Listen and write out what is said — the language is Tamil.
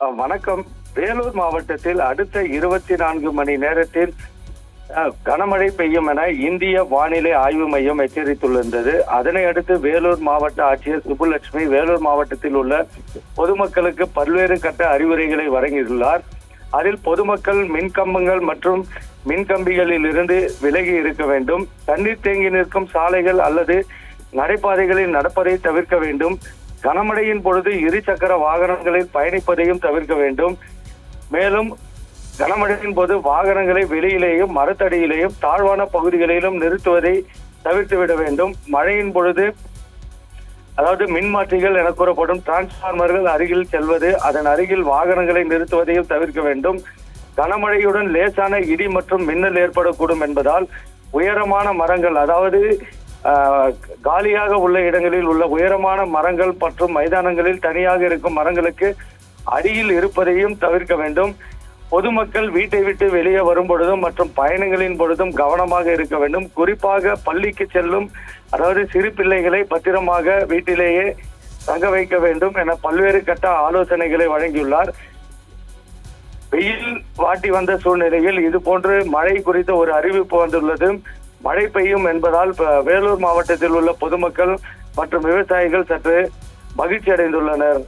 வணக்கம். வேலூர் மாவட்டத்தில் அடுத்த இருபத்தி நான்கு மணி நேரத்தில் கனமழை பெய்யும் என இந்திய வானிலை ஆய்வு மையம் எச்சரித்துள்ளது. அதனை அடுத்து வேலூர் மாவட்ட ஆட்சியர் சுப்புலட்சுமி வேலூர் மாவட்டத்தில் உள்ள பொதுமக்களுக்கு பல்வேறு கட்ட அறிவுரைகளை வழங்கியுள்ளார். அதில் பொதுமக்கள் மின்கம்பங்கள் மற்றும் மின்கம்பிகளில் இருந்து விலகி இருக்க வேண்டும். தண்ணீர் தேங்கி நிற்கும் சாலைகள் அல்லது நடைபாதைகளில் நடப்பதை தவிர்க்க வேண்டும். கனமழையின் பொழுது இருசக்கர வாகனங்களில் பயணிப்பதையும் தவிர்க்க வேண்டும். மேலும் கனமழையின் போது வாகனங்களை வெளியிலேயும் மரத்தடியிலேயும் தாழ்வான பகுதிகளிலும் நிறுத்துவதை தவிர்த்து விட வேண்டும். மழையின் பொழுது அதாவது மின்மாற்றிகள் என கூறப்படும் டிரான்ஸ்பார்மர்கள் அருகில் செல்வது அதன் அருகில் வாகனங்களை நிறுத்துவதையும் தவிர்க்க வேண்டும். கனமழையுடன் லேசான இடி மற்றும் மின்னல் ஏற்படக்கூடும் என்பதால் உயரமான மரங்கள் அதாவது காலியாக உள்ள இடங்களில் உள்ள உயரமான மரங்கள் மற்றும் மைதானங்களில் தனியாக இருக்கும் மரங்களுக்கு அடியில் இருப்பதையும் தவிர்க்க வேண்டும். பொதுமக்கள் வீட்டை விட்டு வெளியே வரும் பொழுதும் மற்றும் பயணங்களின் பொழுதும் கவனமாக இருக்க வேண்டும். குறிப்பாக பள்ளிக்கு செல்லும் அதாவது சிறு பிள்ளைகளை பத்திரமாக வீட்டிலேயே தங்க வைக்க வேண்டும் என பல்வேறு கட்ட ஆலோசனைகளை வழங்கியுள்ளார். வெயில் வாட்டி வந்த சூழ்நிலையில் இது போன்று மழை குறித்த ஒரு அறிவிப்பு வந்துள்ளது. மழை பெய்யும் என்பதால் வேலூர் மாவட்டத்தில் உள்ள பொதுமக்கள் மற்றும் விவசாயிகள் சற்று மகிழ்ச்சி அடைந்துள்ளனர்